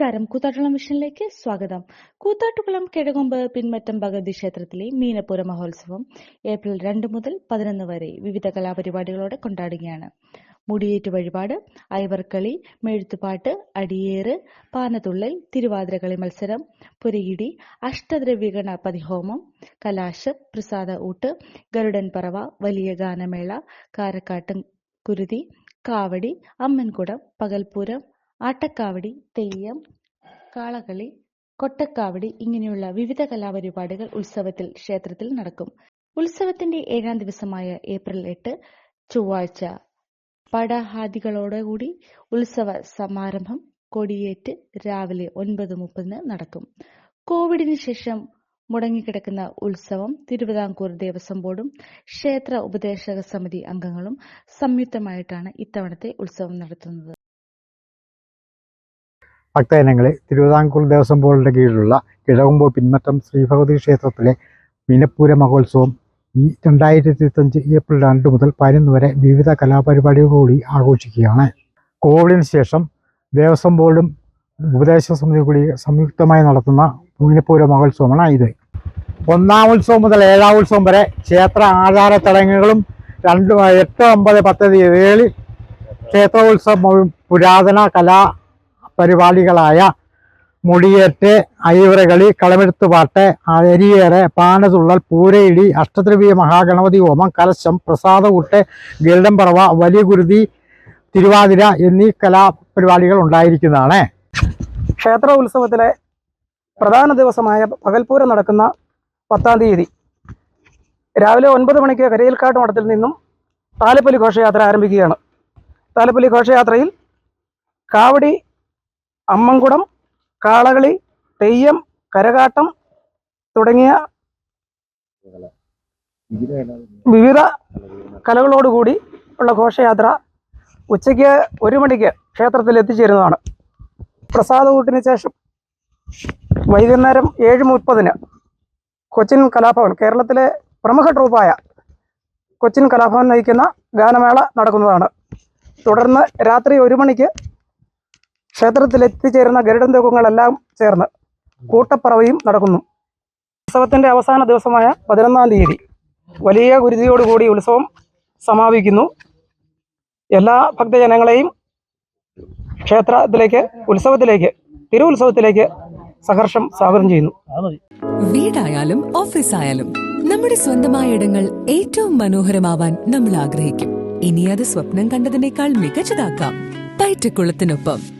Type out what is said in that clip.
നമസ്കാരം. കൂത്താട്ടുകുളം മിഷനിലേക്ക് സ്വാഗതം. കൂത്താട്ടുകുളം കിഴകൊമ്പ് പിൻമറ്റം ഭഗവതി ക്ഷേത്രത്തിലെ മീനപ്പൂര മഹോത്സവം ഏപ്രിൽ രണ്ട് മുതൽ പതിനൊന്ന് വരെ വിവിധ കലാപരിപാടികളോടെ കൊണ്ടാടുകയാണ്. മുടിയേറ്റ് വഴിപാട് ഐവർക്കളി മെഴുത്തുപാട്ട് അടിയേറ് പാനതുള്ളൽ തിരുവാതിരകളി മത്സരം പുരയിടി അഷ്ടദ്രവ്യഗണ പതിഹോമം ഹോമം കലാശം പ്രസാദ ഊട്ട് ഗരുഡൻ പറവ വലിയ ഗാനമേള കാരക്കാട്ടും കുരുതി കാവടി അമ്മൻകുടം പകൽപ്പൂരം ആട്ടക്കാവടി തെയ്യം കാളകളി കൊട്ടക്കാവടി ഇങ്ങനെയുള്ള വിവിധ കലാപരിപാടികൾ ഉത്സവത്തിൽ ക്ഷേത്രത്തിൽ നടക്കും. ഉത്സവത്തിന്റെ ഏഴാം ദിവസമായ ഏപ്രിൽ എട്ട് ചൊവ്വാഴ്ച പടഹാദികളോടുകൂടി ഉത്സവ സമാരംഭം കൊടിയേറ്റ് രാവിലെ ഒൻപത് മുപ്പതിന് നടക്കും. കോവിഡിന് ശേഷം മുടങ്ങിക്കിടക്കുന്ന ഉത്സവം തിരുവിതാംകൂർ ദേവസ്വം ബോർഡും ക്ഷേത്ര ഉപദേശക സമിതി അംഗങ്ങളും സംയുക്തമായിട്ടാണ് ഇത്തവണത്തെ ഉത്സവം നടത്തുന്നത്. ഭക്തജനങ്ങളെ തിരുവിതാംകൂർ ദേവസ്വം ബോർഡിന്റെ കീഴിലുള്ള കിഴകുമ്പോ പിന്മറ്റം ശ്രീഭഗവതി ക്ഷേത്രത്തിലെ മീനപ്പൂര മഹോത്സവം ഈ രണ്ടായിരത്തി ഇരുപത്തഞ്ച് ഏപ്രിൽ രണ്ട് മുതൽ പതിനൊന്ന് വരെ വിവിധ കലാപരിപാടികളോടുകൂടി ആഘോഷിക്കുകയാണ്. കോവിഡിന് ശേഷം ദേവസ്വം ബോർഡും ഉപദേശ സമിതി കൂടി സംയുക്തമായി നടത്തുന്ന മീനപ്പൂര മഹോത്സവമാണ് ഇത്. ഒന്നാം ഉത്സവം മുതൽ ഏഴാം ഉത്സവം വരെ ക്ഷേത്ര ആചാര ചടങ്ങുകളും രണ്ട് എട്ട് ഒമ്പത് പത്ത് തീയതികളിൽ ക്ഷേത്രോത്സവം പുരാതന കലാ പരിപാടികളായ മുടിയേറ്റ് ഐവറകളി കളമെഴുത്തുപാട്ട് അരിയേറ് പാനതുള്ളൽ പൂരയിടി അഷ്ടദ്രവ്യ മഹാഗണപതി ഹോമം കലശം പ്രസാദകൂട്ട് ഗരുഡംപറവ വലിയ കുരുതി തിരുവാതിര എന്നീ കലാപരിപാടികൾ ഉണ്ടായിരിക്കുന്നതാണ് ക്ഷേത്ര ഉത്സവത്തിലെ പ്രധാന ദിവസമായ പകൽപൂരം നടക്കുന്ന പത്താം തീയതി രാവിലെ ഒൻപത് മണിക്ക് കരയിൽക്കാട്ട് മഠത്തിൽ നിന്നും താലപ്പൊലി ഘോഷയാത്ര ആരംഭിക്കുകയാണ്. താലപ്പൊലി ഘോഷയാത്രയിൽ കാവടി അമ്മൻകുടം കാളകളി തെയ്യം കരകാട്ടം തുടങ്ങിയ വിവിധ കലകളോടുകൂടി ഉള്ള ഘോഷയാത്ര ഉച്ചയ്ക്ക് ഒരു മണിക്ക് ക്ഷേത്രത്തിൽ എത്തിച്ചേരുന്നതാണ്. പ്രസാദകൂട്ടിന് ശേഷം വൈകുന്നേരം ഏഴ് മുപ്പതിന് കൊച്ചിൻ കലാഭവൻ കേരളത്തിലെ പ്രമുഖ ട്രൂപ്പായ കൊച്ചിൻ കലാഭവൻ നയിക്കുന്ന ഗാനമേള നടക്കുന്നതാണ്. തുടർന്ന് രാത്രി ഒരു മണിക്ക് ക്ഷേത്രത്തിൽ എത്തിച്ചേരുന്ന ഗരുഡൻ തൂക്കങ്ങളെല്ലാം ചേർന്ന് കൂട്ടപ്പറവയും നടക്കുന്നു. ഉത്സവത്തിന്റെ അവസാന ദിവസമായ പതിനൊന്നാം തീയതി വലിയ ഗുരുതിയോടുകൂടി ഉത്സവം സമാപിക്കുന്നു. എല്ലാ ഭക്തജനങ്ങളെയും ക്ഷേത്രത്തിലേക്ക് ഉത്സവത്തിലേക്ക് തിരുവുത്സവത്തിലേക്ക് സഹർഷം സ്വാഗതം ചെയ്യുന്നു. വീടായാലും ഓഫീസായാലും നമ്മുടെ സ്വന്തമായ ഇടങ്ങൾ ഏറ്റവും മനോഹരമാവാൻ നമ്മൾ ആഗ്രഹിക്കും. ഇനി അത് സ്വപ്നം കണ്ടതിനേക്കാൾ മികച്ചതാക്കാം. പയറ്റക്കുളത്തിനൊപ്പം